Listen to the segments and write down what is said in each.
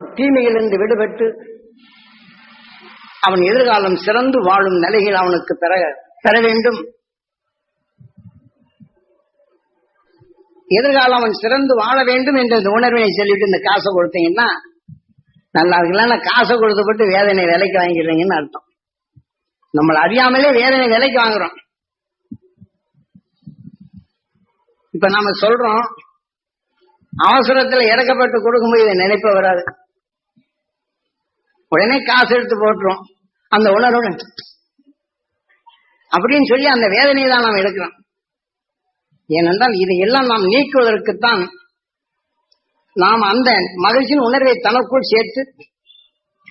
தீமையிலிருந்து விடுபட்டு அவன் எதிர்காலம் சிறந்து வாழும் நிலையில் அவனுக்கு பெற பெற வேண்டும். எதிர்காலம் அவன் சிறந்து வாழ வேண்டும் என்ற இந்த உணர்வினை சொல்லிட்டு இந்த காசை கொடுத்தீங்கன்னா நல்லா இருக்குல்ல காசை கொடுத்துப்பட்டு வேதனை விலைக்கு வாங்கிடுறீங்கன்னு அர்த்தம். நம்மள அறியாமலே வேதனை விலைக்கு வாங்குறோம். இப்ப நாம சொல்றோம் அவசரத்துல இறக்கப்பட்டு கொடுக்கும்போது இதை நினைப்ப வராது. உடனே காசு எடுத்து போட்டுரும். அந்த உணர்வுடன். அப்படின்னு சொல்லி அந்த வேதனையை தான் நாம் எடுக்கிறோம். ஏனென்றால் இதையெல்லாம் நாம் நீக்குவதற்குத்தான் நாம் அந்த மகிழ்ச்சியின் உணர்வை தனக்குள் சேர்த்து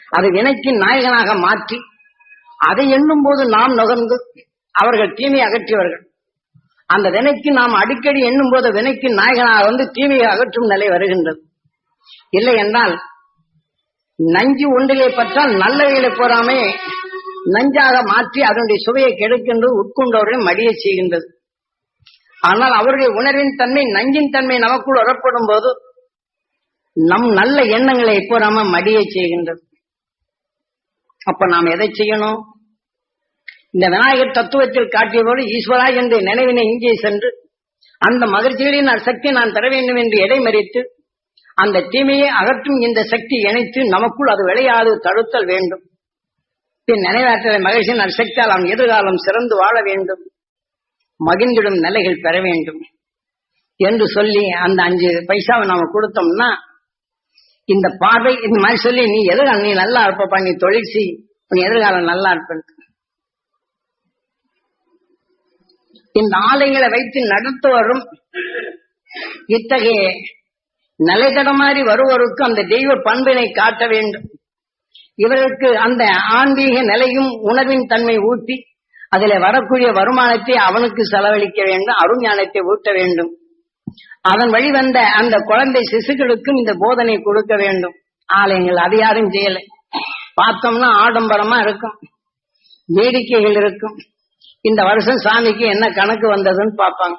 அது வினைக்கின் நாயகனாக மாற்றி அதை எண்ணும் போது நாம் நுகர்ந்து அவர்கள் தீமையை அகற்றியவர்கள். அந்த வினைக்கு நாம் அடிக்கடி எண்ணும் போது வினைக்கு நாயகனாக வந்து தீமையை அகற்றும் நிலை வருகின்றது. இல்லை என்றால் நஞ்சு ஒன்றிலே பற்றால் நல்லவைகளை போறாமே. நஞ்சாக மாற்றி அதனுடைய சுவையை கெடுக்கின்றது உட்கொண்டவர்களை மடிய செய்கின்றது. ஆனால் அவருடைய உணர்வின் தன்மை நஞ்சின் தன்மை நமக்குள் வரப்படும் போது நம் நல்ல எண்ணங்களை போறாம மடிய செய்கின்றது. அப்ப நாம் எதை செய்யணும்? இந்த விநாயகர் தத்துவத்தில் காட்டியபோது ஈஸ்வரா என்ற நினைவினை இங்கே சென்று அந்த மகிழ்ச்சிகளின் சக்தி நான் தர வேண்டும் என்று இடைமறித்து அந்த தீமையை அகற்றும் இந்த சக்தி இணைத்து நமக்குள் அது விளையாது தடுத்தல் வேண்டும். பின் நினைவாற்றலை மகிழ்ச்சியின் அசக்தியால் அவன் எதிர்காலம் சிறந்து வாழ வேண்டும். மகிழ்ந்திடும் நிலைகள் பெற வேண்டும். என்று சொல்லி அந்த அஞ்சு பைசாவை நாம கொடுத்தோம்னா இந்த பார்வை இந்த மாதிரி சொல்லி நீ எதிர்காலம் நீ நல்லா இருப்பப்பா நீ தொழில் செய் நீ எதிர்காலம் நல்லா இருப்பேன் இந்த ஆலைகளை வைத்து நடத்துவரும் இத்தகைய நிலைத்தடமாறி வருவோருக்கு அந்த தெய்வ பண்பினை காட்ட வேண்டும். இவருக்கு அந்த ஆன்மீக நிலையும் உணர்வின் தன்மை ஊட்டி அதில் வரக்கூடிய வருமானத்தை அவனுக்கு செலவழிக்க வேண்டும் அருஞானத்தை ஊட்ட வேண்டும். அதன் வழி வந்த அந்த குழந்தை சிசுக்களுக்கும் இந்த போதனை கொடுக்க வேண்டும். ஆலயங்கள் அது யாரும் செய்யல. பார்த்தோம்னா ஆடம்பரமா இருக்கும். வேடிக்கைகள் இருக்கும். இந்த வருஷம் சாமிக்கு என்ன கணக்கு வந்ததுன்னு பார்ப்பாங்க.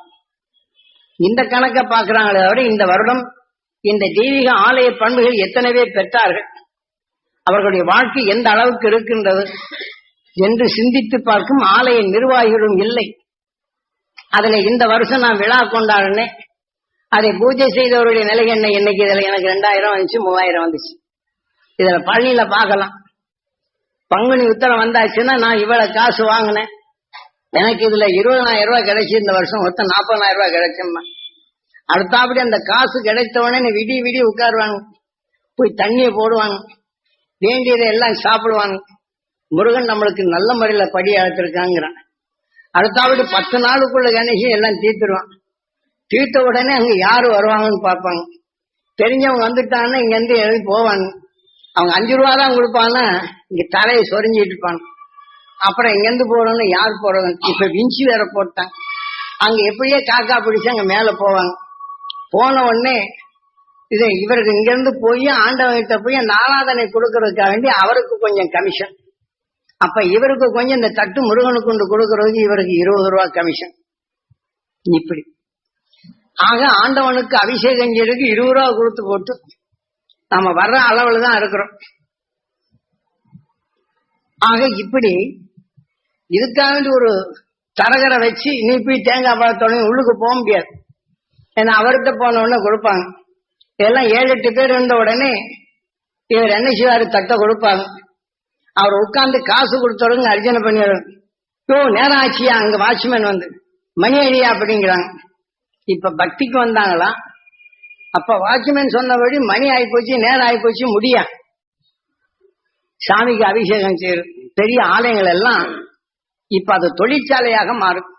இந்த கணக்கை பார்க்கிறாங்களே தவிர இந்த வருடம் இந்த தெய்வீக ஆலய பண்புகள் எத்தனை பேர் பெற்றார்கள். அவர்களுடைய வாழ்க்கை எந்த அளவுக்கு இருக்கின்றது என்று சிந்தித்து பார்க்கும் ஆலய நிர்வாகிகளும் இல்லை. அதுல இந்த வருஷம் நான் விழா கொண்டாடுனே அதை பூஜை செய்தவருடைய நிலை என்ன? இன்னைக்கு இதுல எனக்கு ரெண்டாயிரம் வந்துச்சு மூவாயிரம் வந்துச்சு. இதுல பழனியில பார்க்கலாம். பங்குனி உத்தரம் வந்தாச்சுன்னா நான் இவ்வளவு காசு வாங்கினேன். எனக்கு இதுல இருபதாயிரம் ரூபாய் கிடைச்சு இந்த வருஷம் மொத்தம் நாற்பதாயிரம் ரூபாய் கிடைச்சோம்மா. அடுத்தாப்படி அந்த காசு கிடைத்த உடனே விடிய விடிய உட்காருவாங்க போய் தண்ணியை போடுவாங்க வேண்டியதை எல்லாம் சாப்பிடுவாங்க முருகன் நம்மளுக்கு நல்ல முறையில படி அழைத்திருக்காங்கிறான். அடுத்தாப்படி பத்து நாளுக்குள்ள கணேசி எல்லாம் தீர்த்துருவான் தீர்த்த உடனே அங்க யாரு வருவாங்கன்னு பார்ப்பாங்க. தெரிஞ்சவங்க வந்துட்டாங்கன்னா இங்க இருந்து எழுதி போவாங்க அவங்க அஞ்சு ரூபா தான் கொடுப்பாங்கன்னா இங்க தலையை சொரிஞ்சிட்டு இருப்பாங்க. அப்புறம் இங்க இருந்து போறோம்னு யார் போறவங்க இப்ப விஞ்சி வேற போட்டாங்க. அங்க எப்படியே காக்கா பிடிச்சு அங்க மேல போவாங்க. போன உடனே இது இவருக்கு இங்கிருந்து போய் ஆண்டவங்கிட்ட போய் நாலாதனை கொடுக்கறதுக்காக வேண்டி அவருக்கு கொஞ்சம் கமிஷன் அப்ப இவருக்கு கொஞ்சம் இந்த தட்டு முருகனுக்கு கொண்டு கொடுக்கறதுக்கு இவருக்கு இருபது ரூபா கமிஷன் இப்படி. ஆக ஆண்டவனுக்கு அபிஷேகம் செய்யறதுக்கு இருபது ரூபா கொடுத்து போட்டு நாம வர்ற அளவுல தான் இருக்கிறோம். ஆக இப்படி இதுக்காக வேண்டி ஒரு தரகரை வச்சு நீ போய் தேங்காய் பழத்தோட உள்ளுக்கு போக முடியாது. ஏன்னா அவர்கிட்ட போன உடனே கொடுப்பாங்க. இதெல்லாம் ஏழு எட்டு பேர் இருந்த உடனே இவர் என்ன செய்வாரு? தட்டை கொடுப்பாங்க. அவர் உட்கார்ந்து காசு கொடுத்தவங்க அர்ஜனை பண்ணிடுறாரு யோ நேரம் ஆச்சியா? அங்க வாட்ச்மேன் வந்து. மணி அழியா அப்படிங்கிறாங்க. இப்ப பக்திக்கு வந்தாங்களா? அப்ப வாட்ச்மேன் சொன்னபடி மணி ஆயிப்போச்சு நேரம் ஆயிப்போச்சு முடியா. சாமிக்கு அபிஷேகம் செய்யும் பெரிய ஆலயங்கள் எல்லாம் இப்ப அது தொழிற்சாலையாக மாறும்.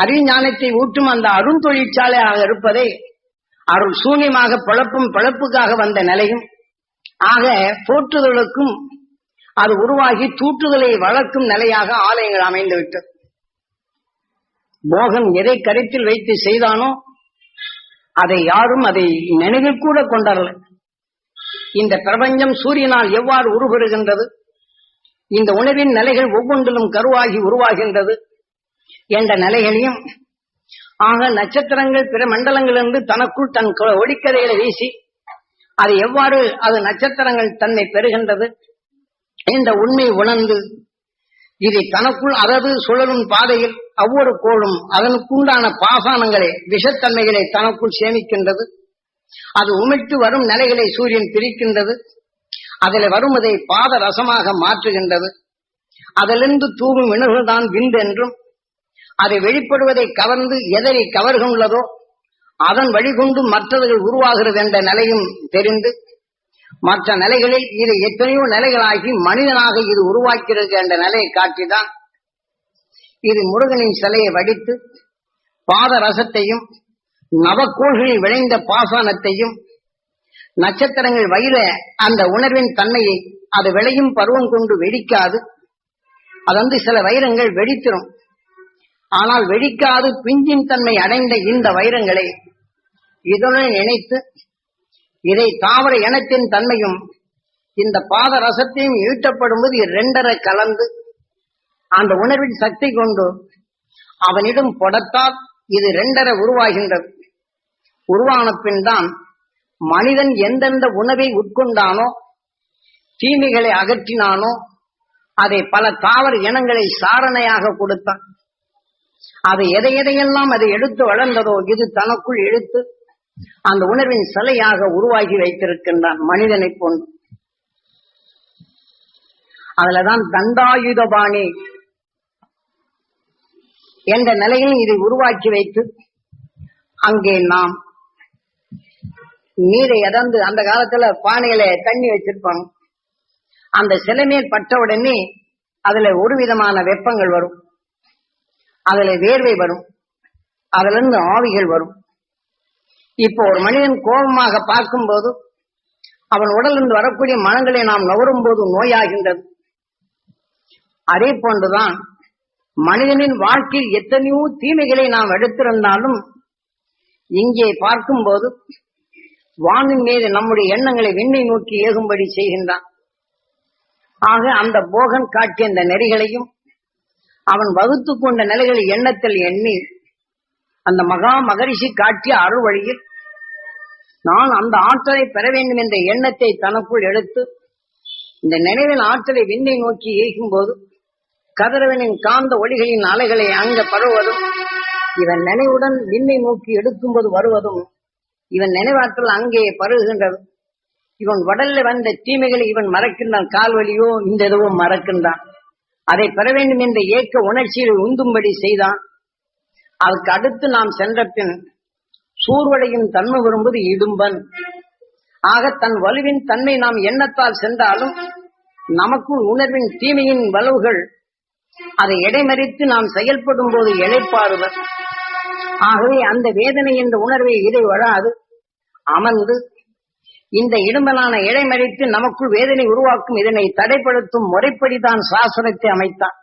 அறிஞானத்தை ஊட்டும் அந்த அருண் தொழிற்சாலையாக இருப்பதை அருள் சூன்யமாக பிழப்பும் பிழப்புக்காக வந்த நிலையும். ஆக போற்றுதலுக்கும் அது உருவாகி தூற்றுதலை வளர்க்கும் நிலையாக ஆலயங்கள் அமைந்துவிட்டது. மோகன் எதை கருத்தில் வைத்து செய்தானோ அதை யாரும் அதை நினைவில் கூட கொண்டாடல இந்த பிரபஞ்சம் சூரியனால் எவ்வாறு உருவருகின்றது இந்த உணவின் நிலைகள் ஒவ்வொன்றிலும் கருவாகி உருவாகின்றது. என்ற நிலைகளையும் ஆக நட்சத்திரங்கள் பிற மண்டலங்களிலிருந்து தனக்குள் தன் கொ- ஒளிக்கதைகளை வீசி அது எவ்வாறு அது நட்சத்திரங்கள் தன்னை பெறுகின்றது இந்த உண்மை உணர்ந்து இதை தனக்குள் அதாவது சுழலும் பாதையில் ஒவ்வொரு கோளும் அதனுக்குண்டான பாசானங்களை விஷத்தன்மைகளை தனக்குள் சேமிக்கின்றது. அது உமிழ்த்து வரும் நிலைகளை சூரியன் பிரிக்கின்றது. அதில் வருவதை பாத ரசமாக மாற்றுகின்றது. அதிலிருந்து தூவும் இணர்கள்தான் விந்து என்றும் அதை வெளிப்படுவதை கவர்ந்து எதனை கவர்கின்றதோ அதன் வழிகொண்டு மற்றவர்கள் உருவாகிறது என்ற நிலையும் தெரிந்து மற்ற நிலைகளில் இது எத்தனையோ நிலைகளாகி மனிதனாக இது உருவாக்கிறது என்ற நிலையை காட்டிதான் இது முருகனின் சிலையை வடித்து பாத ரசத்தையும் நவக்கோள்களில் விளைந்த பாசானத்தையும் நட்சத்திரங்கள் வயிற அந்த உணர்வின் தன்மையை அது விளையும் பருவம் கொண்டு வெடிக்காது அது வந்து சில வைரங்கள் வெடித்திரும் ஆனால் வெடிக்காது பிஞ்சின் தன்மை அடைந்த இந்த வைரங்களை. இதனுடன் இணைத்து இதை தாவர இனத்தின் தன்மையும் இந்த பாத ரசத்தையும் ஈட்டப்படும்போது இரண்டரை கலந்து அந்த உணர்வின் சக்தி கொண்டு அவனிடம் பொடத்தால் இது ரெண்டரை உருவாகின்றது. உருவான பின் தான் மனிதன் எந்தெந்த உணவை உட்கொண்டானோ தீமைகளை அகற்றினானோ அதை பல தாவர இனங்களை சாரணையாக கொடுத்தான். அது எதை எதையெல்லாம் அது எடுத்து வளர்ந்ததோ இது தனக்குள் எடுத்து அந்த உணர்வின் சிலையாக உருவாகி வைத்திருக்கின்றான் மனிதனை போன்று. அதுலதான் தண்டாயுதபாணி என்ற நிலையில் இதை உருவாக்கி வைத்து அங்கே நாம் நீரை எதந்து அந்த காலத்துல பானையில தண்ணி வச்சிருப்பாங்க. அந்த சிலை மேல் பட்ட உடனே அதுல ஒரு விதமான வெப்பங்கள் வரும். அதுல வேர்வை வரும். அதுல இருந்து ஆவிகள் வரும். இப்போ ஒரு மனிதன் கோபமாக பார்க்கும்போது அவன் உடலிருந்து வரக்கூடிய மனங்களை நாம் நவரும் போது நோயாகின்றது. அதே போன்றுதான் மனிதனின் வாழ்க்கையில் எத்தனையோ தீமைகளை நாம் எடுத்திருந்தாலும் இங்கே பார்க்கும்போது வானின் மீது நம்முடைய எண்ணங்களை விண்ணை நோக்கி ஏகும்படி செய்கின்றான். ஆக அந்த போகன் காட்டிய அந்த நெறிகளையும் அவன் வகுத்து கொண்ட நிலைகளை எண்ணத்தில் எண்ணி அந்த மகா மகரிஷி காட்டிய அருள் வழியில் நான் அந்த ஆற்றலை பெற வேண்டும் என்ற எண்ணத்தை தனக்குள் எடுத்து இந்த நினைவின் ஆற்றலை விண்ணை நோக்கி ஏகும் போது கதிரவனின் காந்த ஒளிகளின் அலைகளை அங்க பரவுவதும் இவன் நினைவுடன் விண்ணை நோக்கி எடுக்கும்போது வருவதும் இவன் நினைவாற்றல் அங்கே பருகுகின்றது இவன் உடல்ல வந்த தீமைகளை இவன் மறக்கின்றான் கால்வழியோ இந்த எதுவும் மறக்கின்றான். அதை பெற வேண்டும் என்ற ஏக்க உணர்ச்சியில் உந்தும்படி செய்தான். அதுக்கு அடுத்து நாம் சென்ற பின் சூர்வடையும் தன்மை வரும்போது இடும்பன். ஆக தன் வலுவின் தன்மை நாம் எண்ணத்தால் சென்றாலும் நமக்குள் உணர்வின் தீமையின் வலுவுகள் அதை இடைமறித்து நாம் செயல்படும் போது இழைப்பாறுவர். ஆகவே அந்த வேதனை என்ற உணர்வை இதை வராது. அமர்ந்து இந்த இடும்பலான இடைமறித்து நமக்குள் வேதனை உருவாக்கும் இதனை தடைப்படுத்தும் முறைப்படிதான் சாசனத்தை அமைத்தான்.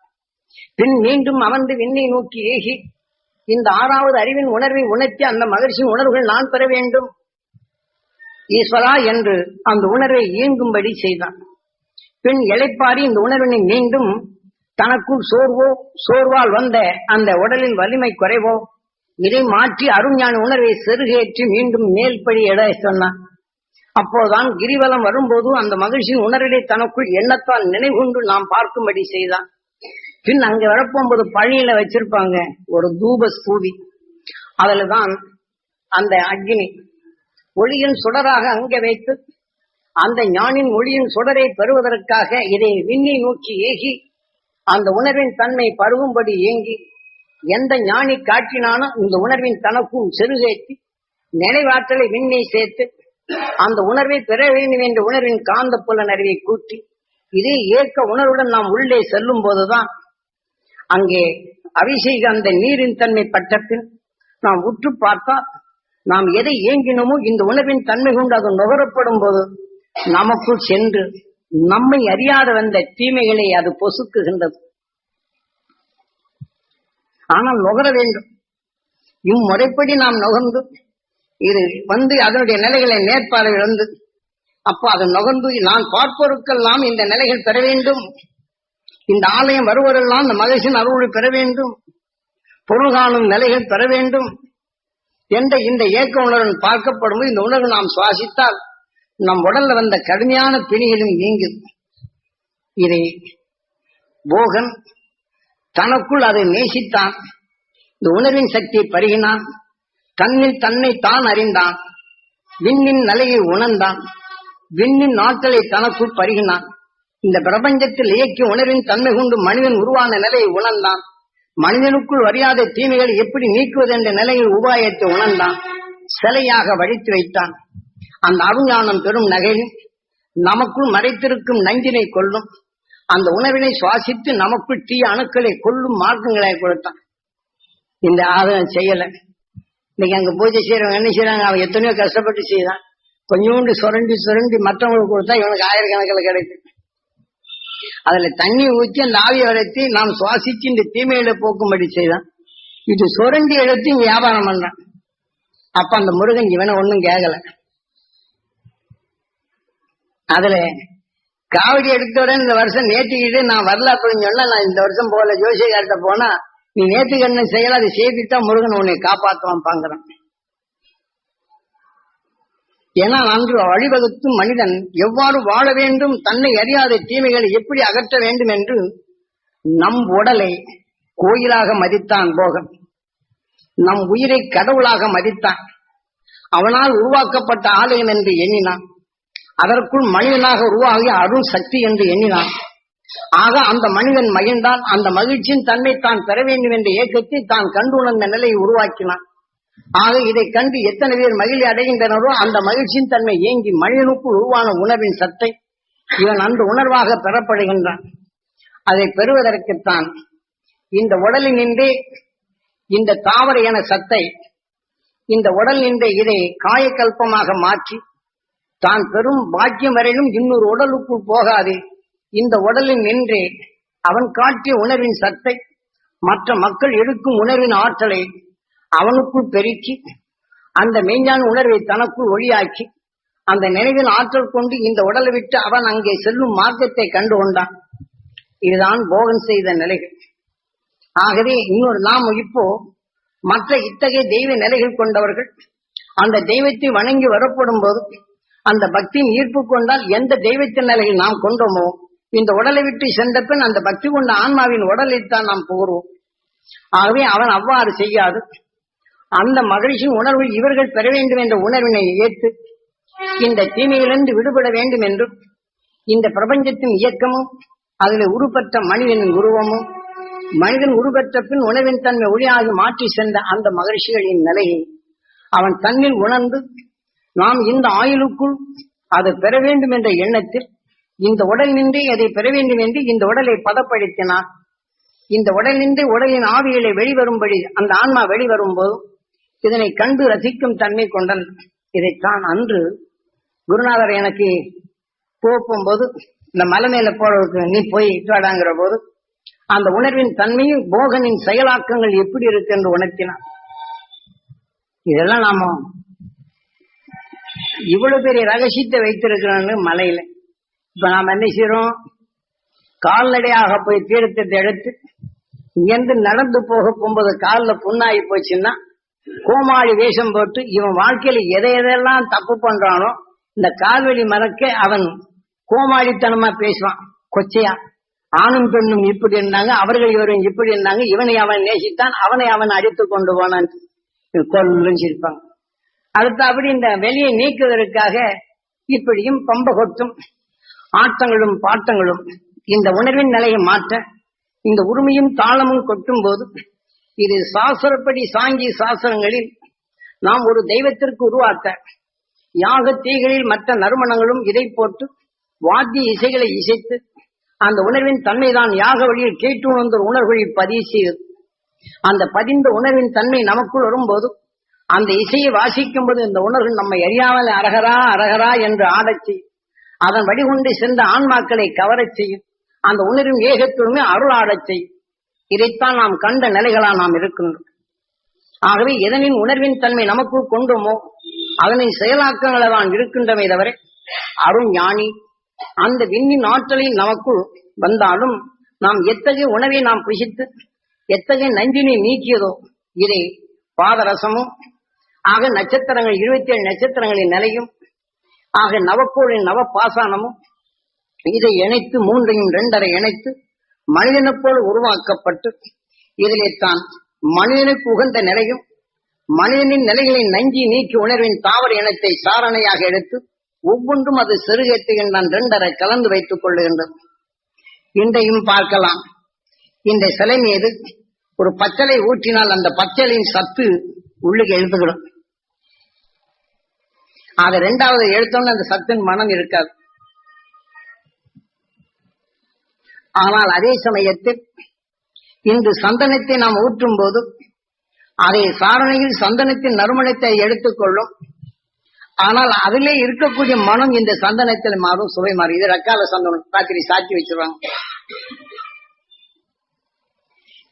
பின் மீண்டும் அமர்ந்து விண்ணை நோக்கி ஏகி இந்த ஆறாவது அறிவின் உணர்வை உணர்த்தி அந்த மகிழ்ச்சியின் உணர்வுகள் நான் பெற வேண்டும். ஈஸ்வரா என்று அந்த உணர்வை இயங்கும்படி செய்தான். பின் இழைப்பாடி இந்த உணர்வினை மீண்டும் தனக்குள் சோர்வோ சோர்வால் வந்த அந்த உடலின் வலிமை குறைவோ இதை மாற்றி அருஞான உணர்வை செருகேற்றி மீண்டும் மேல்படி எட சொன்னான். அப்போதான் கிரிவலம் வரும்போது அந்த மகிழ்ச்சியின் உணர்வை தனக்குள் எண்ணத்தால் நினைவுண்டு நாம் பார்க்கும்படி செய்தான். பின் அங்க வரப்போகும்போது பழியில வச்சிருப்பாங்க ஒரு தூப ஸ்தூபி. அதுலதான் அந்த அக்னி ஒளியின் சுடராக அங்க வைத்து அந்த ஞானின் ஒளியின் சுடரை பெறுவதற்காக இதை விண்ணை நோக்கி ஏகி அந்த உணர்வின் தன்மை பருகும்படி ஏங்கி எந்த ஞானி காட்டினானோ இந்த உணர்வின் தனக்கும் செருகேற்றி நினைவாற்றலை விண்ணை சேர்த்து அந்த உணர்வை பெற வேண்டும் என்ற உணர்வின் காந்த புலன் அறிவை கூட்டி இதே ஏக்க உணர்வுடன் நாம் உள்ளே செல்லும் போதுதான் அங்கே அபிஷேக அந்த நீரின் தன்மை பட்ட பின் நாம் உற்று பார்த்தால் நாம் எதை ஏங்கினோமோ இந்த உணர்வின் தன்மை கொண்டு அது நுகரப்படும் போது நமக்குள் சென்று நம்மை அறியாத வந்த தீமைகளை அது பொசுக்குகின்றது. ஆனால் நுகர வேண்டும். இம்முறைப்படி நாம் நுகர்ந்து இது வந்து அதனுடைய நிலைகளை நேர்பார்வை வந்து அப்போ அதை நுகர்ந்து நான் பார்ப்போருக்கெல்லாம் இந்த நிலைகள் பெற வேண்டும். இந்த ஆலயம் வருவதெல்லாம் இந்த மகேஷன் அருள் பெற வேண்டும். பொருள் காணும் நிலைகள் பெற வேண்டும். என்ற இந்த ஏக்க உணர்வு பார்க்கப்படும் இந்த உணர்வு நாம் சுவாசித்தால் நம் உடல்ல வந்த கடுமையான பிணிகளும் நீங்கு இதை போகன் தனக்குள் அதை நேசித்தான். இந்த உணர்வின் சக்தியை பருகினான். தன்னில் தன்னை தான் அறிந்தான். விண்ணின் நிலையை உணர்ந்தான். விண்ணின் நாட்களை தனக்குள் பருகினான். இந்த பிரபஞ்சத்தில் இயக்கிய உணர்வின் தன்மை கொண்டு மனிதன் உருவான நிலையை உணர்ந்தான். மனிதனுக்குள் அறியாத தீமைகளை எப்படி நீக்குவது என்ற நிலையில் உபாயத்தை உணர்ந்தான். சிலையாக வழித்து வைத்தான். அந்த அருஞானம் பெறும் நகையும் நமக்குள் மறைத்திருக்கும் நஞ்சினை கொள்ளும் அந்த உணவினை சுவாசித்து நமக்குள் தீய அணுக்களை கொல்லும் மார்க்கங்களை கொடுத்தான். இந்த ஆதரவு செய்யலை. இன்னைக்கு அங்க பூஜை செய்யறவங்க என்ன செய்யறாங்க அவன் எத்தனையோ கஷ்டப்பட்டு செய்யறான் கொஞ்சோண்டு சுரண்டி சுரண்டி மற்றவங்களுக்கு கொடுத்தா இவனுக்கு ஆயிரக்கணக்கில் கிடைக்கும். அதுல தண்ணி ஊற்றி அந்த ஆவிய வளர்த்தி நாம் சுவாசிச்சு இந்த தீமையில போக்கும்படி செய்தான். இது சுரண்டி எடுத்து வியாபாரம் பண்றான். அப்ப அந்த முருகன் இவனை ஒண்ணும் கேட்கல அதுல காவடி எடுத்தவுடன் இந்த வருஷம் நேற்றுக்கிட்டு நான் வரல அப்படின்னு சொன்னா நான் இந்த வருஷம் போகல. ஜோசியக்கார்ட்ட போனா நீ நேத்துக்கு என்ன செய்யல அதை செய்துட்டா முருகன் உன்னை காப்பாற்றுவான் பாங்குறான் ஏன்னா அன்று வழிவகுத்தும் மனிதன் எவ்வாறு வாழ வேண்டும் தன்னை அறியாத தீமைகளை எப்படி அகற்ற வேண்டும் என்று நம் உடலை கோயிலாக மதித்தான் போகன். நம் உயிரை கடவுளாக மதித்தான். அவனால் உருவாக்கப்பட்ட ஆலயம் என்று எண்ணினான். அதற்குள் மனிதனாக உருவாகிய அருள் சக்தி என்று எண்ணினான். ஆக அந்த மனிதன் மகிழ்ந்தான். அந்த மகிழ்ச்சியின் தன்மை தான் பெற வேண்டும் என்ற இயக்கத்தை தான் கண்டு உணர்ந்த நிலையை உருவாக்கினான். ஆக இதை கண்டு எத்தனை பேர் மகிழ்ச்சி அடைகின்றனரோ அந்த மகிழ்ச்சியின் தன்மை ஏங்கி மனிதனுக்குள் உருவான உணர்வின் சத்தை இவன் அந்த உணர்வாக பெறப்படுகின்றான். அதை பெறுவதற்குத்தான் இந்த உடலில் நின்றே இந்த தாவர என சத்தை இந்த உடல் நின்ற இதை காயக்கல்பமாக மாற்றி தான் பெரும் பாக்கியம் வரையிலும் இன்னொரு உடலுக்குள் போகாது. இந்த உடலில் நின்றே அவன் காட்டிய உணர்வின் சத்தை மற்ற மக்கள் எடுக்கும் உணர்வின் ஆற்றலை அவனுக்குள் பெருக்கி அந்த மெய்ஞான உணர்வை தனக்குள் ஒளியாக்கி அந்த நினைவின் ஆற்றல் கொண்டு இந்த உடலை விட்டு அவன் அங்கே செல்லும் மார்க்கத்தை கண்டு கொண்டான். இதுதான் போகன் செய்த நிலைகள். ஆகவே இன்னொரு நாம் இப்போ மற்ற இத்தகைய தெய்வ நிலைகள் கொண்டவர்கள் அந்த தெய்வத்தை வணங்கி வரப்படும் போது அந்த பக்தியின் ஈர்ப்பு கொண்டால் எந்த தெய்வத்தின் நிலையில் நாம் கொண்டோமோ இந்த உடலை விட்டு சென்ற பின் அந்த பக்தி கொண்ட ஆன்மாவின் உடலைத்தான் நாம் புகழ்வோம் ஆகவே அவன் அவ்வாறு செய்யாது. அந்த மகிழ்ச்சியின் உணர்வு இவர்கள் பெற வேண்டும் என்ற உணர்வினை ஏற்று இந்த தீமையிலிருந்து விடுபட வேண்டும் என்றும் இந்த பிரபஞ்சத்தின் இயக்கமும் அதில் உருப்பெற்ற மனிதனின் உருவமும் மனிதன் உருப்பெற்ற பின் உணவின் தன்மை ஒளியாகி மாற்றி சென்ற அந்த மகிழ்ச்சிகளின் நிலையை அவன் தன்னில் உணர்ந்து நாம் இந்த ஆயுளுக்குள் அதை பெற வேண்டும் என்ற எண்ணத்தில் இந்த உடல் நின்று அதை பெற வேண்டும் என்று இந்த உடலை பதப்படுத்தினார். இந்த உடல் நின்று உடலின் ஆவிகளை வெளிவரும்படி அந்த ஆன்மா வெளிவரும் போது இதனை கண்டு ரசிக்கும் தன்மை கொண்டன் இதைத்தான் அன்று குருநாதர் எனக்கு போகும்போது இந்த மலை மேல போறதுக்கு நீ போய் இட்டாடாங்கிற போது அந்த உணர்வின் தன்மையும் போகனின் செயலாக்கங்கள் எப்படி இருக்கு என்று உணர்த்தினார். இதெல்லாம் நாம இவ்வளவு பெரிய ரகசியத்தை வைத்திருக்கிறோன்னு மலையில. இப்ப நாம என்ன செய்யறோம் கால்நடையாக போய் தீர்த்தத்தை எடுத்து இங்கிருந்து நடந்து போக போகும்போது காலில் புண்ணாகி போச்சுன்னா கோமாளி வேஷம் போட்டு இவன் வாழ்க்கையில எதை எதெல்லாம் தப்பு பண்றானோ இந்த கால்வெளி மறக்க அவன் கோமாளித்தனமா பேசுவான். கொச்சையா? ஆணும் பெண்ணும் இப்படி இருந்தாங்க அவர்கள் இவரும் இப்படி இருந்தாங்க இவனை அவன் நேசித்தான் அவனை அவன் அடித்து கொண்டு போனான். கொல்லுன்னு சிரிப்பாங்க. அடுத்த அப்படி இந்த வெளியை நீக்குவதற்காக இப்படியும் பம்ப கொட்டும் ஆட்டங்களும் பாட்டங்களும் இந்த உணர்வின் நிலையை மாற்ற இந்த உரிமையும் தாளமும் கொட்டும் போது இது சாஸ்திரப்படி சாங்கி சாஸ்திரங்களில் நாம் ஒரு தெய்வத்திற்கு உருவாக்க யாக தீகளில் மற்ற நறுமணங்களும் இதை போட்டு வாத்திய இசைகளை இசைத்து அந்த உணர்வின் தன்மைதான் யாக வழியில் கேட்டு உணர்ந்த உணர்வுகளில் பதிவு செய்தது அந்த பதிந்த உணர்வின் தன்மை நமக்குள் வரும்போது அந்த இசையை வாசிக்கும் போது இந்த உணர்வு நம்மை அறியாமல் அரகரா அரகரா என்று ஆடச் செய்யும். அதன் வழிகொண்டு சென்ற ஆன்மாக்களை கவரச் செய்யும். அந்த உணரும் ஏகத்துவமே அருள் ஆடச் செய்யும். இதைத்தான் நாம் கண்ட நிலைகளா நாம் இருக்கின்றோம். ஆகவே எதனின் உணர்வின் தன்மை நமக்குள் கொண்டோமோ அதனை செயலாக்கங்களை தான் இருக்கின்றமே தவிர அருண் ஞானி அந்த விண்ணின் ஆற்றலை நமக்குள் வந்தாலும் நாம் எத்தகைய உணவை நாம் புசித்து எத்தகைய நஞ்சினை நீக்கியதோ இதை பாதரசமும் ஆக நட்சத்திரங்கள் இருபத்தி ஏழு நட்சத்திரங்களின் நிலையும் ஆக நவக்கோளின் நவ பாசானமும் இதை இணைத்து மூன்றையும் ரெண்டரை இணைத்து மனிதனைப் போல் உருவாக்கப்பட்டு இதிலே தான் மனிதனுக்கு உகந்த நிலையும் மனிதனின் நிலைகளை நஞ்சி நீக்கி உணர்வின் தாவர இனத்தை சாரணையாக எடுத்து ஒவ்வொன்றும் அது செருகேற்றுகின்றான் ரெண்டரை கலந்து வைத்துக் கொள்ளுகின்றது இன்றையும் பார்க்கலாம். இந்த சிலை மீது ஒரு பச்சலை ஊற்றினால் அந்த பச்சலின் சத்து உள்ளுக்கு எழுத்துக்கிறோம் அதை ரெண்டாவது எழுத்தோன்னு அந்த சத்தின் மனம் இருக்காது. ஆனால் அதே சமயத்தில் இன்று சந்தனத்தை நாம் ஊற்றும் போது அதை சாரணையில் சந்தனத்தின் நறுமணத்தை எடுத்துக்கொள்ளும் ஆனால் அதிலே இருக்கக்கூடிய மனம் இந்த சந்தனத்தில் மாறும் சுவை மாறும். இது ரக்கால சந்தனம். ராத்திரி சாட்சி வச்சிருவாங்க.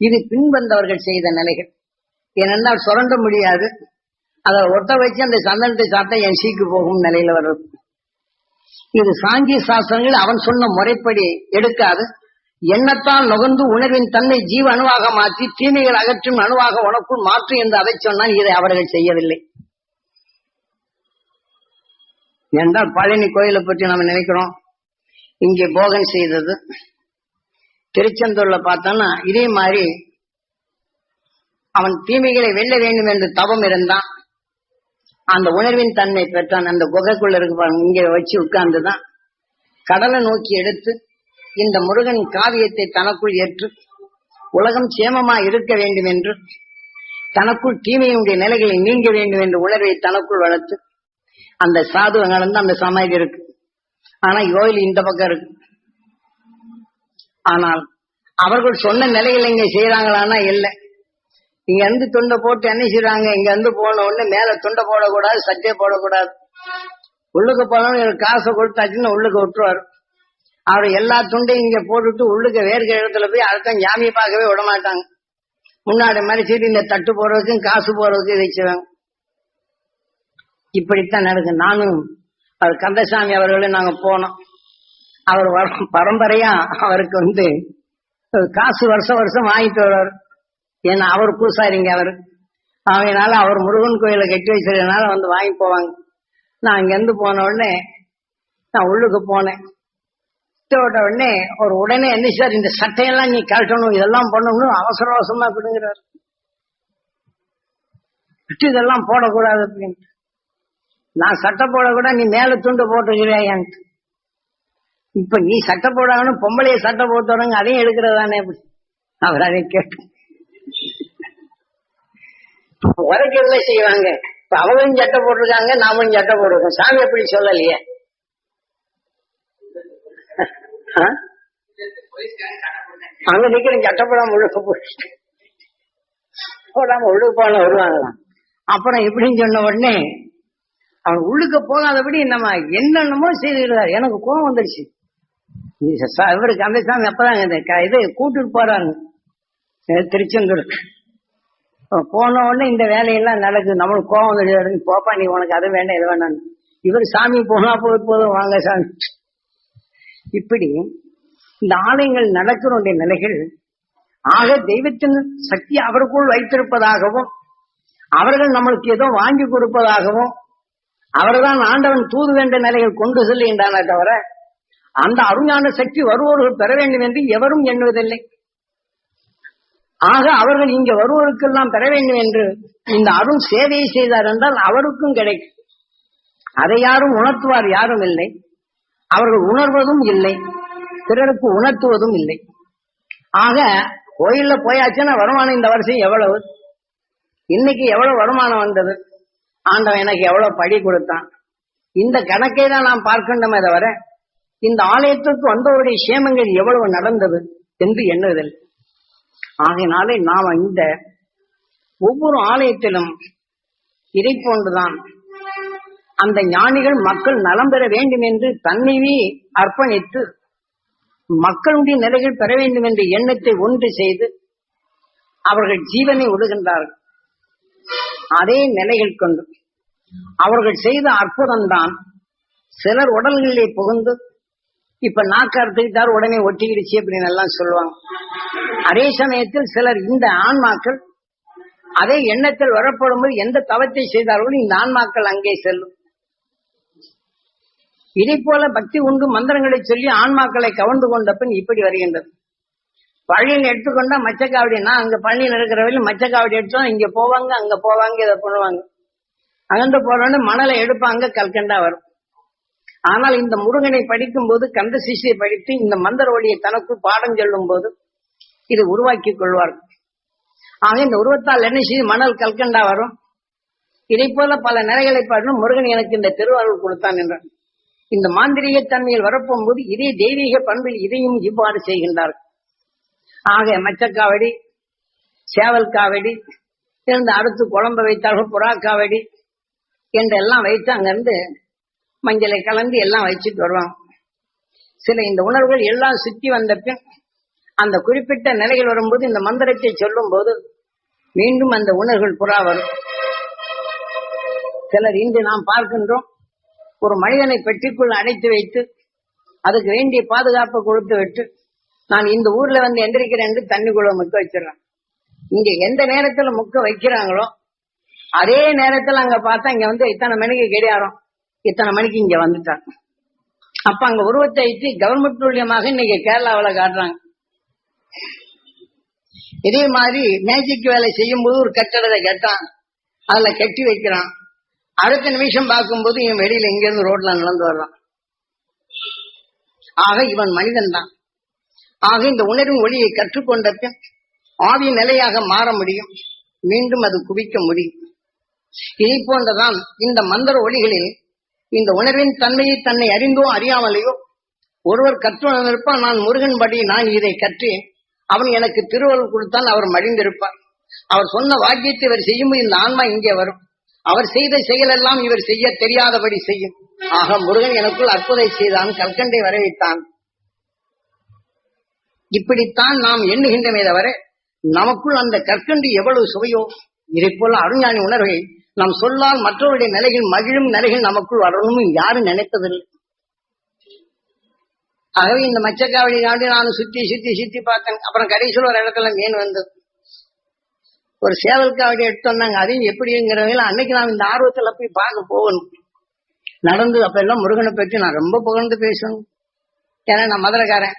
இது பின்வந்தவர்கள் செய்த நிலைகள். ஏனென்றால் சுரண்ட முடியாது. அதை ஒட்ட வச்சு அந்த சந்தனத்தை சாப்பிட்டா என் சீக்கு போகும் நிலையில வர்றது. இது சாங்கிய சாஸ்திரங்கள் அவன் சொன்ன முறைப்படி எடுக்காது. எண்ணத்தால் நுகர்ந்து உணர்வின் தன்னை ஜீவ அணுவாக மாற்றி தீமைகள் அகற்றும் அணுவாக உனக்குள் மாற்றும் என்று அதை சொன்னால் இதை அவர்கள் செய்யவில்லை. என்றால் பழனி கோயிலை பற்றி நம்ம நினைக்கிறோம். இங்கே போகன் செய்தது. திருச்செந்தூர்ல பார்த்தோம்னா இதே மாதிரி அவன் தீமைகளை வெல்ல வேண்டும் என்று தவம் இருந்தான். அந்த உணர்வின் தன்மை பெற்றான். அந்த குகைக்குள்ள இருக்கு இங்க வச்சு உட்கார்ந்துதான் கடலை நோக்கி எடுத்து இந்த முருகன் காவியத்தை தனக்குள் ஏற்று உலகம் சேமமா இருக்க வேண்டும் என்று தனக்குள் தீமையுடைய நிலைகளை நீங்க வேண்டும் என்ற உணர்வை தனக்குள் வளர்த்து அந்த சாது நடந்து அந்த சமாதி இருக்கு. ஆனா கோயில் இந்த பக்கம் இருக்கு. ஆனால் அவர்கள் சொன்ன நிலையில் இங்க செய்யறாங்களான்னா இல்ல. இங்க இருந்து துண்டை போட்டு என்ன செய்றாங்க? இங்க இருந்து போன உடனே மேல துண்டை போடக்கூடாது சட்டை போடக்கூடாது. உள்ளுக்கு போனவங்க காசை கொடுத்தாச்சுன்னு உள்ளுக்கு விட்டுருவாரு. அவர் எல்லா துண்டையும் இங்க போட்டுட்டு உள்ளுக்கு வேர்க்க இடத்துல போய் அடுத்த ஜாமியை பார்க்கவே விட மாட்டாங்க. முன்னாடி மாதிரி சரி இந்த தட்டு போடுறதுக்கும் காசு போடுறதுக்கும் செய்வாங்க. இப்படித்தான் நடக்கும் நானும் அவர் கந்தசாமி அவர்களும் நாங்க போனோம். அவர் பரம்பரையா அவருக்கு வந்து காசு வருஷம் வருஷம் வாங்கிட்டு வர்றாரு ஏன்னா அவர் பூசாரிங்க அவர். அதனால அவர் முருகன் கோயிலை கட்டி வச்சிருக்கனால வந்து வாங்கி போவாங்க. நான் அங்கேருந்து போன உடனே நான் உள்ளுக்கு போனேன். விட்ட உடனே ஒரு உடனே என்ன சார் இந்த சட்டையெல்லாம் நீ கழட்டணும் இதெல்லாம் பண்ணணும் அவசர அவசரமா பிடுங்கிறார் விட்டு இதெல்லாம் போடக்கூடாது அப்படின்ட்டு. நான் சட்டை போடக்கூட நீ மேல துண்டு போட்டுக்கிறியான்ட்டு இப்ப நீ சட்டை போடாங்கன்னு பொம்பளைய சட்டை போட்டவங்க அதையும் எடுக்கிறதானே அப்படி? அவர் அதை கேட்டு உரைக்கிறதுல செய்வாங்க. இப்ப அவங்களும் சட்டை போட்டிருக்காங்க நாமளும் சட்டை போட்டிருக்கோம். சாமி அப்படி சொல்லலையே? அங்க நிக்கிற சட்டை போடாம உள்ளுக்கு போடாம உள்ளுக்கு போன வருவாங்களாம் அப்புறம் இப்படின்னு சொன்ன உடனே அவன் உள்ளுக்கு போகாதபடி நம்ம என்னென்னமோ செய்திருக்காரு எனக்கு கோபம் வந்துருச்சு. இவருக்கு அந்த சாமி அப்பதான் இந்த க- இது கூட்டிட்டு போறாங்க திருச்செந்தூருக்கு போன உடனே இந்த வேலையெல்லாம் நடக்குது. நம்மளுக்கு கோவம் கிடையாது போப்பா நீ உனக்கு அது வேண்டாம் இது வேண்டாம் இவர் சாமி போனா போது போதும் வாங்க சாமி. இப்படி இந்த ஆலயங்கள் நடக்கிற நிலைகள் ஆக தெய்வத்தின் சக்தி அவருக்குள் வைத்திருப்பதாகவும் அவர்கள் நம்மளுக்கு ஏதோ வாங்கி கொடுப்பதாகவும் அவர்தான் ஆண்டவன் தூது வேண்ட நிலையில் கொண்டு செல்கின்றானே தவிர அந்த அருஞான சக்தி வருவோர்கள் பெற வேண்டும் என்று எவரும் எண்ணுவதில்லை. ஆக அவர்கள் இங்க வருவோருக்கெல்லாம் பெற வேண்டும் என்று இந்த அருண் சேவையை செய்தார் என்றால் அவருக்கும் கிடைக்கும். அதை யாரும் உணர்த்துவார் யாரும் இல்லை. அவர்கள் உணர்வதும் இல்லை. பிறருக்கு உணர்த்துவதும் இல்லை. ஆக கோயில்ல போயாச்சுன்னா வருமானம் இந்த வருஷம் எவ்வளவு? இன்னைக்கு எவ்வளவு வருமானம் வந்தது? ஆண்டவன் எனக்கு எவ்வளவு படி கொடுத்தான்? இந்த கணக்கை தான் நாம் பார்க்கணுமே தவிர இந்த ஆலயத்திற்கு வந்தவருடைய சேமங்கள் எவ்வளவு நடந்தது என்று எண்ணுவதில்லை. ஆகையினாலே நாம் இந்த ஒவ்வொரு ஆலயத்திலும் இதை போன்றுதான் அந்த ஞானிகள் மக்கள் நலம் பெற வேண்டும் என்று தன்னையே அர்ப்பணித்து மக்களுடைய நிலைகள் பெற வேண்டும் என்ற எண்ணத்தை ஒன்று செய்து அவர்கள் ஜீவனை விடுகின்றார்கள் அதே நிலைகள் கொண்டு அவர்கள் செய்த அற்புதம்தான் சிலர் உடல்களிலே புகுந்து இப்ப நாக்கு அறுத்துக்கிட்டார் உடனே ஒட்டிக்கிடுச்சு அப்படின்னு எல்லாம் சொல்லுவாங்க. அதே சமயத்தில் சிலர் இந்த ஆன்மாக்கள் அதே எண்ணத்தில் வரப்படும் போது எந்த தவத்தை செய்தார்களோ இந்த ஆன்மாக்கள் அங்கே செல்லும். இதை போல பக்தி உண்டு மந்திரங்களை சொல்லி ஆன்மாக்களை கவர்ந்து கொண்ட பின் இப்படி வருகின்றது. பழனியில் எடுத்துக்கொண்டா மச்சக்காவடினா அங்க பழனியில் இருக்கிறவர்கள் மச்சக்காவடி எடுத்தோம் இங்க போவாங்க அங்க போவாங்க இதை பண்ணுவாங்க. அகந்து போறோன்னு மணலை எடுப்பாங்க கல்கண்டா வரும். ஆனால் இந்த முருகனை படிக்கும் போது கந்த சிஷியை படித்து இந்த மந்திர ஒளியை தனக்கு பாடம் சொல்லும் போது இது உருவாக்கி கொள்வார்கள். ஆக இந்த உருவத்தால் என்ன செய்யும்? மணல் கல்கண்டா வரும். இதை போல பல நிறைகளை பாடணும் முருகன் எனக்கு இந்த திருவாரூர் கொடுத்தான் என்றான். இந்த மாந்திரிக தன்மையில் வரப்போகும்போது இதே தெய்வீக பண்பில் இதையும் இவ்வாறு செய்கின்றார்கள். ஆக மச்சக்காவடி சேவல் காவடி இருந்து அடுத்து குழம்பு வைத்தார்கள் புறா காவடி என்றெல்லாம் வைத்து அங்கிருந்து மஞ்சளை கலந்து எல்லாம் வச்சுட்டு வருவாங்க. சில இந்த உணர்வுகள் எல்லாம் சுற்றி வந்த பின் அந்த குறிப்பிட்ட நிலைகள் வரும்போது இந்த மந்திரத்தை சொல்லும் போது மீண்டும் அந்த உணர்வுகள் புறா வரும். சிலர் இன்று நாம் பார்க்கின்றோம் ஒரு மனிதனை பெட்டிக்குள் அடைத்து வைத்து அதுக்கு வேண்டிய பாதுகாப்பு கொடுத்து விட்டு நான் இந்த ஊர்ல வந்து எந்திரிக்கிறேன் என்று தண்ணிக்குள்ள முக்க வச்சிடறேன். இங்க எந்த நேரத்துல முக்க வைக்கிறாங்களோ அதே நேரத்துல அங்க பார்த்தா இங்க வந்து இத்தனை மணிக்கு கிடையாரம் இத்தனை மணிக்கு இங்க வந்துட்டாங்க அப்ப அங்க உருவத்தை வைத்து கவர்மெண்ட் மூலியமாக இன்னைக்கு கேரளாவுல காட்டுறாங்க. இதே மாதிரி மேஜிக் வேலை செய்யும் போது ஒரு கட்டடத்தை கட்டான் அதுல கட்டி வைக்கிறான். அடுத்த நிமிஷம் பார்க்கும்போது இவன் வெளியில இங்கிருந்து ரோட்ல நடந்து வர்றான். ஆக இவன் மனிதன் தான் ஆக இந்த உணர்வு ஒளியை கற்றுக்கொண்ட பின் ஆவி நிலையாக மாற முடியும். மீண்டும் அது குவிக்க முடியும். இதை போன்றதான் இந்த மந்திர ஒளிகளில் இந்த உணர்வின் தன்மையை தன்னை அறிந்தோ அறியாமலையோ ஒருவர் கற்றுணர்ந்திருப்பான் நான் முருகன் படி நான் இதை கற்றேன். அவன் எனக்கு திருவள்ளுவர் கொடுத்தான் அவர் மடிந்திருப்பார் அவர் சொன்ன வாக்கியத்தை இவர் செய்யும் இந்த ஆன்மா இங்கே வரும். அவர் செய்த செயலெல்லாம் இவர் செய்ய தெரியாதபடி செய்யும். ஆக முருகன் எனக்குள் அற்புதை செய்தான் கல்கண்டை வரவைத்தான் இப்படித்தான் நாம் எண்ணுகின்றமே தவிர நமக்குள் அந்த கற்கண்டு எவ்வளவு சுவையோ இதை போல அருஞானி உணர்வை நாம் சொல்லால் மற்றவருடைய நிலையில் மகிழும் நிலைகள் நமக்குள் வரணும் யாரும் நினைத்ததில்லை. ஆகவே இந்த மச்சக்காவடி நாடு நான் சுத்தி சுத்தி சுத்தி பார்த்தேன் அப்புறம் கடைசியில் ஒரு இடத்துல மீன் வந்தது. ஒரு சேவல் காவடி எடுத்து வந்தாங்க. அதையும் எப்படிங்கிறவங்க அன்னைக்கு நான் இந்த ஆர்வத்துல போய் பார்க்க போகணும். நடந்து அப்ப எல்லாம் முருகனை பற்றி நான் ரொம்ப புகழ்ந்து பேசணும். ஏன்னா நான் மதுரைக்காரன்.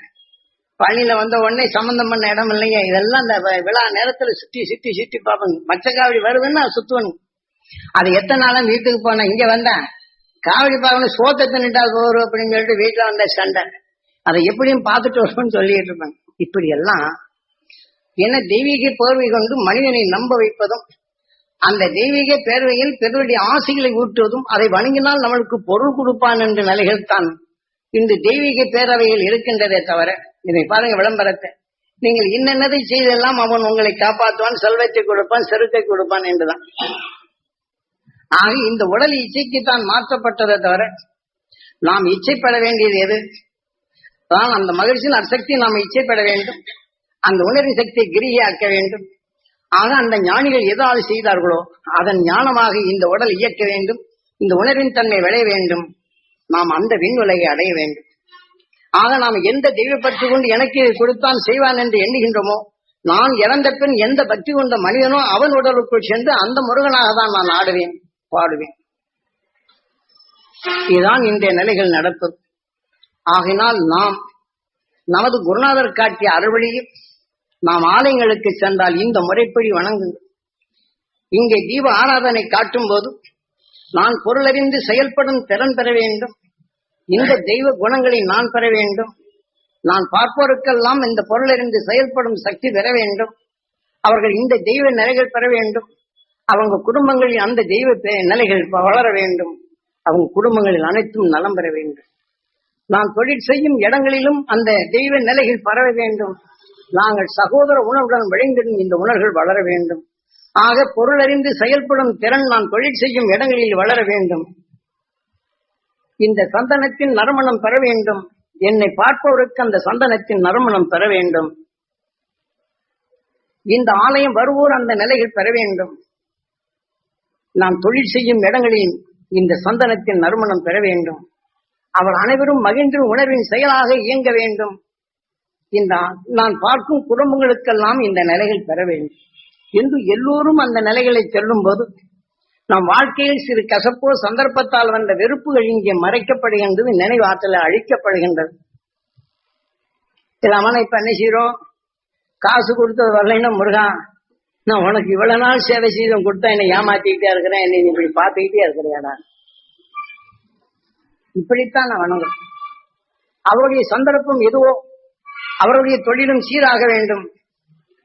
பள்ளியில வந்த உடனே சம்பந்தம் பண்ண இடம் இல்லைங்க. இதெல்லாம் அந்த விழா நேரத்துல சுத்தி சுத்தி சுத்தி பார்ப்பேங்க மச்சக்காவடி வருதுன்னு நான் சுத்துவேன் அது எத்தனை நாளும் வீட்டுக்கு போனேன். இங்க வந்தேன். காவடி பார்க்கணும். சோத்தை தின்னுட்டா போறோம் அப்படின்னு சொல்லிட்டு வீட்டுல வந்த சண்டை. அதை எப்படியும் பார்த்துட்டு வரும்னு சொல்லிட்டு இருப்பேன் இப்படி எல்லாம் என தெய்வீக பேர்வை கொண்டு மனிதனை நம்ப வைப்பதும் அந்த தெய்வீக பேர்வையில் பிறருடைய ஆசைகளை ஊற்றுவதும் அதை வணங்கினால் நம்மளுக்கு பொருள் கொடுப்பான் என்ற நிலைகள் தான் இந்த தெய்வீக பேரவையில் இருக்கின்றதே தவிர இதை பாருங்க விளம்பரத்தை. நீங்கள் இன்னென்னதை செய்தெல்லாம் அவன் உங்களை காப்பாற்றுவான் செல்வத்தை கொடுப்பான் செருக்கை கொடுப்பான் என்றுதான். ஆக இந்த உடல் இச்சைக்கு தான் மாற்றப்பட்டதை தவிர நாம் இச்சைப்பட வேண்டியது எது? தான் அந்த மகிழ்ச்சியின் அசக்தி நாம் இச்சைப்பட வேண்டும். அந்த உணர்வின் சக்தியை கிரியாக்க வேண்டும். ஆக அந்த ஞானிகள் எதாவது செய்தார்களோ அதன் ஞானமாக இந்த உடல் இயக்க வேண்டும். இந்த உணர்வின் தன்மை விளைய வேண்டும். நாம் அந்த விண்ணுலகை அடைய வேண்டும். ஆக நாம் எந்த தெய்வ பற்றி கொண்டு எனக்கு இதை கொடுத்தான் செய்வான் என்று எண்ணுகின்றோமோ நான் இறந்த பின் எந்த பக்தி கொண்ட மனிதனோ அவன் உடலுக்குள் சென்று அந்த முருகனாக தான் நான் ஆடுவேன் பாடுவேன். இதுதான் இன்றைய நிலைகள் நடப்பது ஆகினால் நாம் நமது குருநாதர் காட்டிய அறுவழியில் நாம் ஆலயங்களுக்கு சென்றால் இந்த முறைப்படி வணங்குங்கள் இங்கே தீப ஆராதனை காட்டும் போது நான் பொருளறிந்து செயல்படும் திறன் பெற வேண்டும். இந்த தெய்வ குணங்களை நான் பெற வேண்டும். நான் பார்ப்போருக்கெல்லாம் இந்த பொருளறிந்து செயல்படும் சக்தி பெற வேண்டும். அவர்கள் இந்த தெய்வ நிலைகள் பெற வேண்டும். அவங்க குடும்பங்களில் அந்த தெய்வ நிலைகள் வளர வேண்டும். அவங்க குடும்பங்களில் அனைத்தும் நலம் பெற வேண்டும். நான் தொழில் செய்யும் இடங்களிலும் அந்த தெய்வ நிலைகள் பரவ வேண்டும். நாங்கள் சகோதர உணர்வுடன் விளைந்திடும் இந்த உணர்வுகள் வளர வேண்டும். ஆக பொருளறிந்து செயல்படும் திறன் நான் தொழில் செய்யும் இடங்களில் வளர வேண்டும். இந்த சந்தனத்தின் நறுமணம் பெற வேண்டும். என்னை பார்ப்பவருக்கு அந்த சந்தனத்தின் நறுமணம் பெற வேண்டும். இந்த ஆலயம் வருவோர் அந்த நிலைகள் பெற வேண்டும். நான் தொழில் செய்யும் இடங்களில் இந்த சந்தனத்தின் நறுமணம் பெற வேண்டும். அவர் அனைவரும் மகிழ்ந்து உணர்வின் செயலாக இயங்க வேண்டும். இந்த நான் பார்க்கும் குடும்பங்களுக்கெல்லாம் இந்த நிலைகள் பெற வேண்டும். என்று எல்லோரும் அந்த நிலைகளை செல்லும் போது நம் வாழ்க்கையில் சிறு கசப்போ சந்தர்ப்பத்தால் வந்த வெறுப்புகள் இங்கே மறைக்கப்படுகின்றது நினைவாற்றல அழிக்கப்படுகின்றது. இல்லாமல் இப்ப என்ன செய்யறோம் காசு கொடுத்தது வரலைன்னா முருகா நான் உனக்கு இவ்வளவு நாள் சேவை செய்தும் கொடுத்தா என்னை ஏமாத்திக்கிட்டே இருக்கிறேன் என்னை இப்படி பார்த்துக்கிட்டே இருக்கிறேன் இப்படித்தான் நான் வணங்கும். அவருடைய சந்தர்ப்பம் எதுவோ அவருடைய தொழிலும் சீராக வேண்டும்.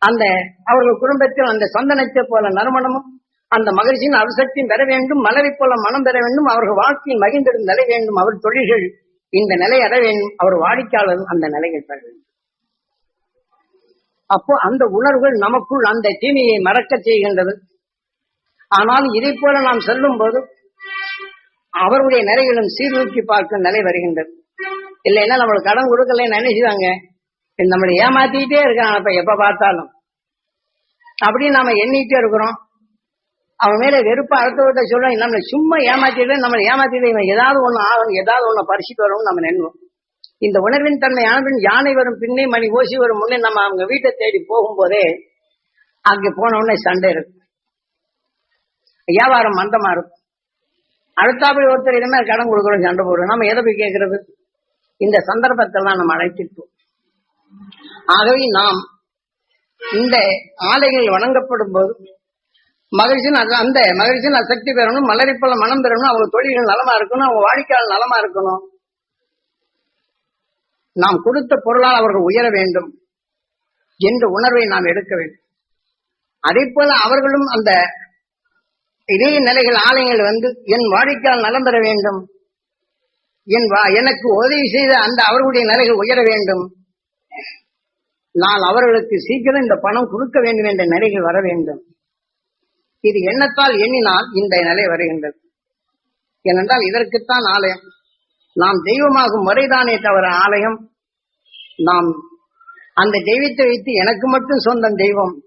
அந்த அவர்கள் குடும்பத்தில் அந்த சந்தனத்தை போல நறுமணமும் அந்த மகிழ்ச்சியின் அவசக்தியும் பெற வேண்டும் மலரை போல மனம் பெற வேண்டும் அவர்கள் வாழ்க்கையில் மகிழ்ந்திடும் நிலை வேண்டும் அவர் தொழில்கள் இந்த நிலை அட வேண்டும் அவர் வாடிக்கையாளரும் அந்த நிலையை பெற வேண்டும். அப்போ அந்த உணர்வுகள் நமக்குள் அந்த தீமையை மறக்க செய்கின்றது. ஆனால் இதை போல நாம் செல்லும் போது அவருடைய நிலைகளும் சீர்தூக்கி பார்க்கும் நிலை வருகின்றது. இல்லைன்னா நம்மளுக்கு கடன் கொடுக்கல நினைச்சுதாங்க. நம்மளை ஏமாத்திட்டே இருக்கான் அப்ப எப்ப பார்த்தாலும். அப்படின்னு நாம எண்ணிட்டே இருக்கிறோம். அவன் மேல வெறுப்பா அடுத்தவர்கிட்ட சொல்ல நம்மளை சும்மா ஏமாத்திட்டு நம்மளை ஏமாத்திட்டு இவன் ஏதாவது ஒண்ணு ஆகணும் ஏதாவது ஒண்ணு பரிசுட்டு வரும்னு நம்ம நினைவோம். இந்த உணர்வின் தன்மை ஆனபின் யானை வரும் பின்னே மணி ஓசி வரும் முன்னே நம்ம அவங்க வீட்டை தேடி போகும்போதே அங்க போன உடனே சண்டை இருக்கும் வியாபாரம் மந்தமா இருக்கும். அடுத்தாப்படி ஒருத்தர் இனிமேல் கடன் கொடுக்குறோம் சண்டை போடுறோம். நம்ம எதை போய் கேட்கறது? இந்த சந்தர்ப்பத்தெல்லாம் நம்ம அழைச்சிருப்போம் ஆகவே நாம் இந்த ஆலைகள் வணங்கப்படும் போது மகிழ்ச்சியின் அந்த மகிழ்ச்சியின் சக்தி பெறணும் மலரிப்பல மனம் பெறணும் அவங்க தொழில்கள் நலமா இருக்கணும் அவங்க வாடிக்கையாளர் நலமா இருக்கணும். நாம் கொடுத்த பொருளால் அவர்கள் உயர வேண்டும் என்ற உணர்வை நாம் எடுக்க வேண்டும். அதே போல அவர்களும் அந்த இதே நிலைகள் ஆலயங்கள் வந்து என் வாடிக்கையால் நலம் பெற வேண்டும். என் வா- எனக்கு உதவி செய்த அந்த அவர்களுடைய நிலைகள் உயர வேண்டும். நான் அவர்களுக்கு சீக்கிரம் இந்த பணம் கொடுக்க வேண்டும் என்ற நிலைகள் வர வேண்டும். இது எண்ணத்தால் எண்ணினால் இந்த நிலை வருகின்றது. ஏனென்றால் இதற்குத்தான் ஆலயம். நாம் தெய்வமாகும் முறைதானே தவிர ஆலயம். நாம் அந்த தெய்வத்தை வைத்து எனக்கு மட்டும் சொந்தம் தெய்வம்.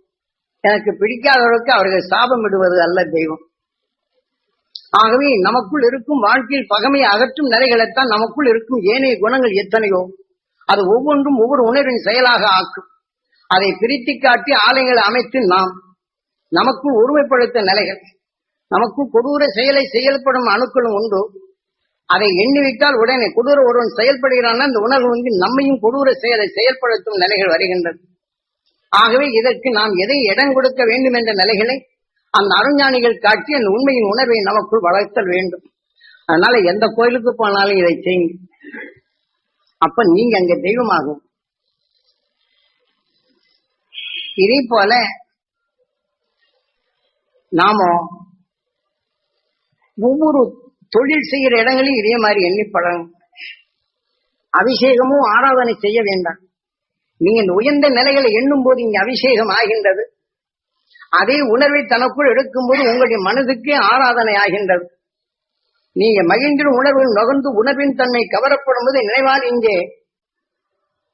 எனக்கு பிடிக்காதவர்களுக்கு அவர்கள் சாபம் விடுவது அல்ல தெய்வம். ஆகவே நமக்குள் இருக்கும் வாழ்க்கையில் பகமையை அகற்றும் நிலைகளைத்தான் நமக்குள் இருக்கும் ஏனைய குணங்கள் எத்தனையோ? அது ஒவ்வொன்றும் ஒவ்வொரு உணர்வின் செயலாக ஆக்கும். அதை பிரித்து காட்டி ஆலயங்களை அமைத்து நாம் நமக்கு ஒருமைப்படுத்த நிலைகள் நமக்கு கொடூர செயலை செயல்படும் அணுக்களும் உண்டு. அதை எண்ணிவிட்டால் உடனே கொடூர ஒருவன் செயல்படுகிறான் அந்த உணர்வு வந்து நம்மையும் கொடூர செயலை செயல்படுத்தும் நிலைகள் வருகின்றது. ஆகவே இதற்கு நாம் எதை இடம் கொடுக்க வேண்டும் என்ற நிலைகளை அந்த அருஞானிகள் காட்டி அந்த உண்மையின் உணர்வை நமக்குள் வளர்த்தல் வேண்டும். அதனால எந்த கோயிலுக்கு போனாலும் இதை செய்யுங்க. அப்ப நீங்க அங்க தெய்வமாகும். இதே போல நாம ஒவ்வொரு தொழில் செய்கிற இடங்களிலும் இதே மாதிரி எண்ணி பழகும் அபிஷேகமும் ஆராதனை செய்ய வேண்டாம். நீங்க இந்த உயர்ந்த நிலைகளை எண்ணும் போது இங்க அபிஷேகம் ஆகின்றது. அதே உணர்வை தனக்குள் எடுக்கும்போது உங்களுடைய மனதுக்கே ஆராதனை ஆகின்றது நீங்க மகிழ்ந்திடும் உணர்வில் நுகர்ந்து உணர்வின் தன்மை கவரப்படும் போது நினைவால் இங்கே.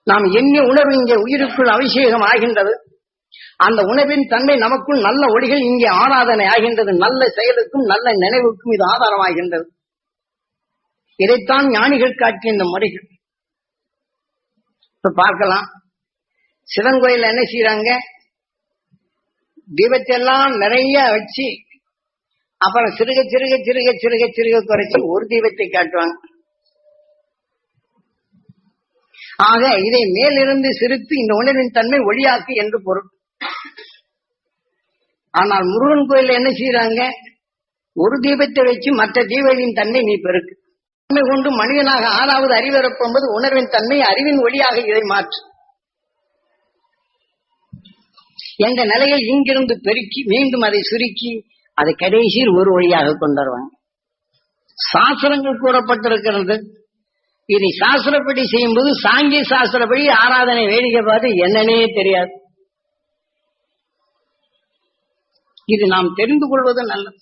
நாம் எண்ணிய உணர்வு இங்கே உயிருக்குள் அபிஷேகம் ஆகின்றது. அந்த உணவின் தன்மை நமக்குள் நல்ல ஒளிகள் இங்கே ஆராதனை ஆகின்றது. நல்ல செயலுக்கும் நல்ல நினைவுக்கும் இது ஆதாரமாகின்றது. இதைத்தான் ஞானிகள் காட்டிய இந்த முறைகள் இப்ப பார்க்கலாம். சிவன் கோயில் என்ன செய்யறாங்க தீபத்தை எல்லாம் நிறைய வச்சு அப்புறம் சிறுக சிறுக சிறுக சிறுக சிறுக குறைச்சி ஒரு தீபத்தை காட்டுவாங்க. ஆக இதை மேலிருந்து சிரித்து இந்த உணர்வின் தன்மை ஒளியாக்கு என்று பொருள். ஆனால் முருகன் கோயில் என்ன செய்யறாங்க ஒரு தீபத்தை வச்சு மற்ற தீபங்களின் தன்மை நீ பெருக்கு. தன்மை கொண்டு மனிதனாக ஆறாவது அறிவிறப்போது உணர்வின் தன்மை அறிவின் ஒளியாக இதை மாற்று. எங்க நிலையை இங்கிருந்து பெருக்கி மீண்டும் அதை சுருக்கி அதை கடைசியில் ஒரு வழியாக கொண்டு வருவாங்க. சாஸ்திரங்கள் கூறப்பட்டிருக்கிறது. இதை சாஸ்திரப்படி செய்யும்போது சாங்கிய சாஸ்திரப்படி ஆராதனை வேடிக்கை பார்த்து என்னன்னே தெரியாது. இது நாம் தெரிந்து கொள்வது நல்லது.